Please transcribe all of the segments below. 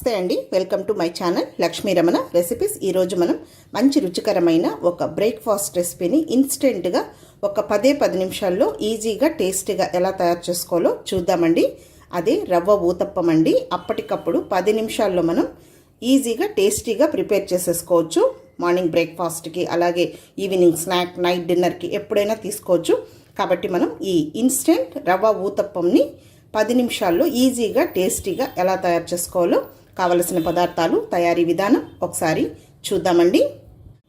నమస్తే అండి. Welcome to my channel Lakshmi Ramana recipes. ఈరోజు మనం మంచి రుచికరమైన ఒక బ్రేక్ఫాస్ట్ రెసిపీని ఇన్స్టెంట్గా ఒక పదే పది నిమిషాల్లో ఈజీగా టేస్టీగా ఎలా తయారు చేసుకోవాలో చూద్దామండి. అదే రవ్వ ఊతప్పం అండి. అప్పటికప్పుడు పది నిమిషాల్లో మనం ఈజీగా టేస్టీగా ప్రిపేర్ చేసేసుకోవచ్చు. మార్నింగ్ బ్రేక్ఫాస్ట్కి అలాగే ఈవినింగ్ స్నాక్ నైట్ డిన్నర్కి ఎప్పుడైనా తీసుకోవచ్చు. కాబట్టి మనం ఈ ఇన్స్టెంట్ రవ్వ ఊతప్పంని పది నిమిషాల్లో ఈజీగా టేస్టీగా ఎలా తయారు చేసుకోవాలో కావలసిన పదార్థాలు తయారీ విధానం ఒకసారి చూద్దామండి.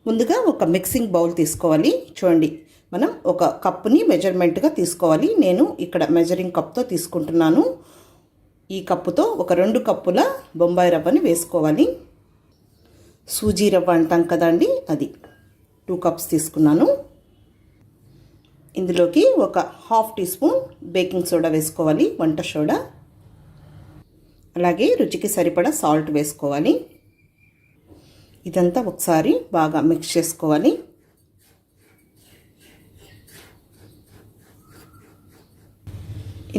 ముందుగా ఒక మిక్సింగ్ బౌల్ తీసుకోవాలి. చూడండి మనం ఒక కప్పుని మెజర్మెంట్గా తీసుకోవాలి. నేను ఇక్కడ మెజరింగ్ కప్తో తీసుకుంటున్నాను. ఈ కప్పుతో ఒక రెండు కప్పుల బొంబాయి రవ్వని వేసుకోవాలి. సూజీ రవ్వ అంటాం కదండి అది టూ కప్స్ తీసుకున్నాను. ఇందులోకి ఒక half tea spoon baking soda వేసుకోవాలి వంట సోడా. అలాగే రుచికి సరిపడా సాల్ట్ వేసుకోవాలి. ఇదంతా ఒకసారి బాగా మిక్స్ చేసుకోవాలి.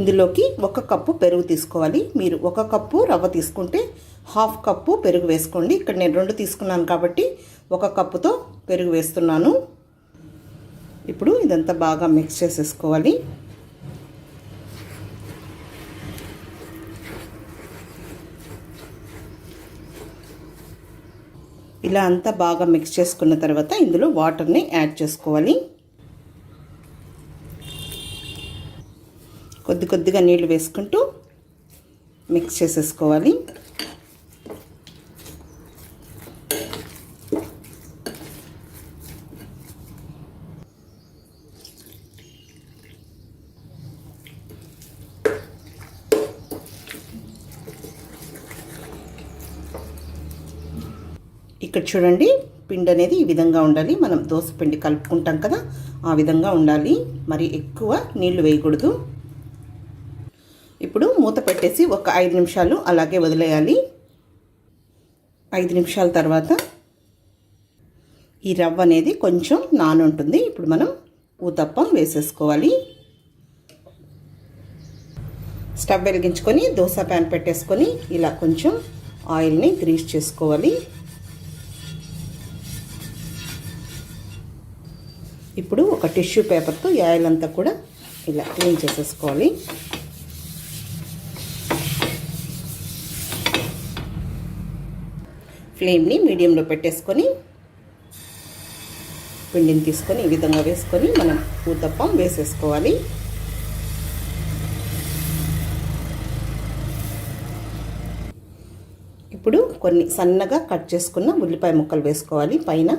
ఇందులోకి ఒక కప్పు పెరుగు తీసుకోవాలి. మీరు ఒక కప్పు రవ్వ తీసుకుంటే హాఫ్ కప్పు పెరుగు వేసుకోండి. ఇక్కడ నేను రెండు తీసుకున్నాను కాబట్టి ఒక కప్పుతో పెరుగు వేస్తున్నాను. ఇప్పుడు ఇదంతా బాగా మిక్స్ చేసేసుకోవాలి. ఇలా అంతా బాగా మిక్స్ చేసుకున్న తర్వాత ఇందులో వాటర్ని యాడ్ చేసుకోవాలి. కొద్ది కొద్దిగా నీళ్ళు వేసుకుంటూ మిక్స్ చేసేసుకోవాలి. ఇక్కడ చూడండి పిండి అనేది ఈ విధంగా ఉండాలి. మనం దోశ పిండి కలుపుకుంటాం కదా ఆ విధంగా ఉండాలి. మరి ఎక్కువ నీళ్ళు వేయకూడదు. ఇప్పుడు మూత పెట్టేసి ఒక ఐదు నిమిషాలు అలాగే వదిలేయాలి. ఐదు నిమిషాల తర్వాత ఈ రవ్వ అనేది కొంచెం నానుంటుంది. ఇప్పుడు మనం ఊతప్పం వేసేసుకోవాలి. స్టవ్ వెలిగించుకొని దోశ ప్యాన్ పెట్టేసుకొని ఇలా కొంచెం ఆయిల్ని గ్రీస్ చేసుకోవాలి. ఇప్పుడు ఒక టిష్యూ పేపర్తో ఆయిల్ అంతా కూడా ఇలా క్లీన్ చేసేసుకోవాలి. ఫ్లేమ్ని మీడియంలో పెట్టేసుకొని పిండిని తీసుకొని ఈ విధంగా వేసుకొని మనం ఊతప్పం వేసేసుకోవాలి. ఇప్పుడు కొన్ని సన్నగా కట్ చేసుకున్న ఉల్లిపాయ ముక్కలు వేసుకోవాలి. పైన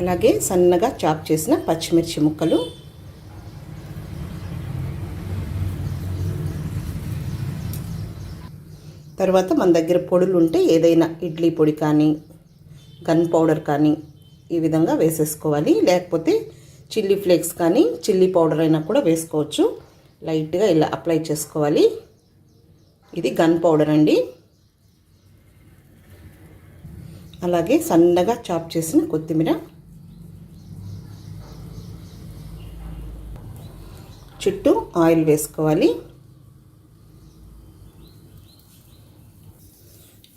అలాగే సన్నగా చాప్ చేసిన పచ్చిమిర్చి ముక్కలు. తర్వాత మన దగ్గర పొడులు ఉంటే ఏదైనా ఇడ్లీ పొడి కానీ గన్ పౌడర్ కానీ ఈ విధంగా వేసేసుకోవాలి. లేకపోతే చిల్లీ ఫ్లేక్స్ కానీ చిల్లీ పౌడర్ అయినా కూడా వేసుకోవచ్చు. లైట్గా ఇలా అప్లై చేసుకోవాలి. ఇది గన్ పౌడర్ అండి. అలాగే సన్నగా చాప్ చేసిన కొత్తిమీర చుట్టూ ఆయిల్ వేసుకోవాలి.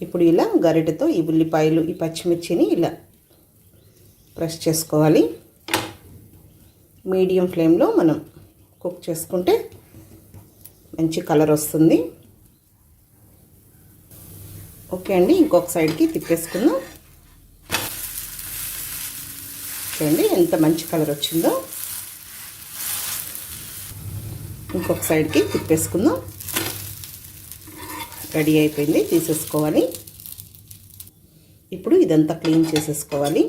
ఇప్పుడు ఇలా గరిటతో ఈ ఉల్లిపాయలు ఈ పచ్చిమిర్చిని ఇలా ప్రెస్ చేసుకోవాలి. మీడియం ఫ్లేమ్లో మనం కుక్ చేసుకుంటే మంచి కలర్ వస్తుంది. ఓకే అండి ఇంకొక సైడ్కి తిప్పేసుకుందాం. చూడండి ఎంత మంచి కలర్ వచ్చిందో. ఇంకొక సైడ్కి తిప్పేసుకుందాం. రెడీ అయిపోయింది తీసేసుకోవాలి. ఇప్పుడు ఇదంతా క్లీన్ చేసేసుకోవాలి.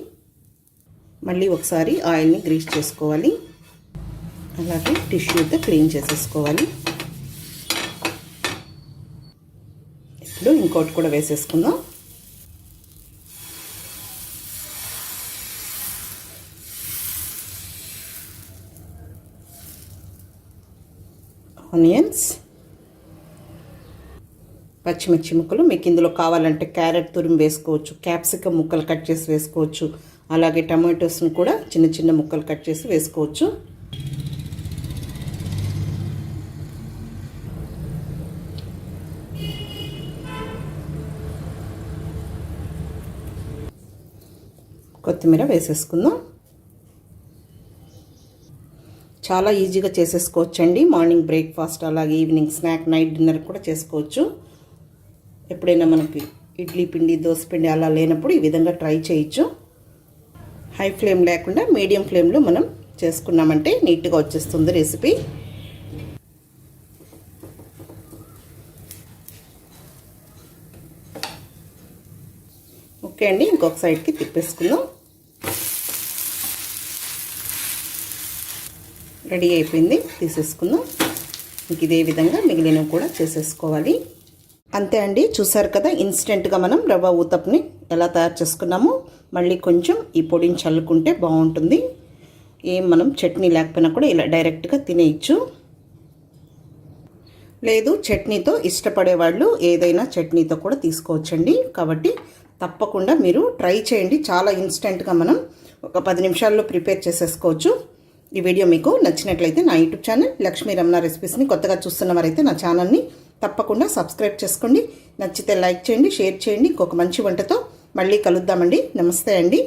మళ్ళీ ఒకసారి ఆయిల్ని గ్రీస్ చేసుకోవాలి. అలాగే టిష్యూతో క్లీన్ చేసేసుకోవాలి. ఇప్పుడు ఇంకోటి కూడా వేసేసుకుందాం. ఆనియన్స్ పచ్చిమిర్చి ముక్కలు మీకు ఇందులో కావాలంటే క్యారెట్ తురిమి వేసుకోవచ్చు క్యాప్సికమ్ ముక్కలు కట్ చేసి వేసుకోవచ్చు అలాగే టమాటోస్ని కూడా చిన్న చిన్న ముక్కలు కట్ చేసి వేసుకోవచ్చు. కొత్తిమీర వేసేసుకుందాం. చాలా ఈజీగా చేసేసుకోవచ్చండి. మార్నింగ్ బ్రేక్ఫాస్ట్ అలాగే ఈవినింగ్ స్నాక్ నైట్ డిన్నర్ కూడా చేసుకోవచ్చు. ఎప్పుడైనా మనకి ఇడ్లీ పిండి దోశ పిండి అలా లేనప్పుడు ఈ విధంగా ట్రై చేయొచ్చు. హై ఫ్లేమ్ లేకుండా మీడియం ఫ్లేమ్లో మనం చేసుకున్నామంటే నీట్గా వచ్చేస్తుంది రెసిపీ. ఓకే అండి ఇంకొక సైడ్కి తిప్పేసుకుందాం. రెడీ అయిపోయింది తీసేసుకుందాం. ఇంక ఇదే విధంగా మిగిలినవి కూడా చేసేసుకోవాలి. అంతే అండి చూసారు కదా ఇన్స్టెంట్గా మనం రవ్వ ఊతప్ని ఎలా తయారు చేసుకున్నామో మళ్ళీ కొంచెం ఈ పొడిని చల్లుకుంటే బాగుంటుంది. ఏం మనం చట్నీ లేకపోయినా కూడా ఇలా డైరెక్ట్గా తినేయచ్చు. లేదు చట్నీతో ఇష్టపడే వాళ్ళు ఏదైనా చట్నీతో కూడా తీసుకోవచ్చండి. కాబట్టి తప్పకుండా మీరు ట్రై చేయండి చాలా ఇన్స్టెంట్గా మనం ఒక పది నిమిషాల్లో ప్రిపేర్ చేసేసుకోవచ్చు. ఈ వీడియో మీకు నచ్చినట్లయితే నా యూట్యూబ్ ఛానల్ లక్ష్మీ రమణ రెసిపీస్ని కొత్తగా చూస్తున్న వారైతే నా ఛానల్ని తప్పకుండా సబ్స్క్రైబ్ చేసుకోండి. నచ్చితే లైక్ చేయండి షేర్ చేయండి. ఇంకొక మంచి వంటతో మళ్ళీ కలుద్దామండి. నమస్తే అండి.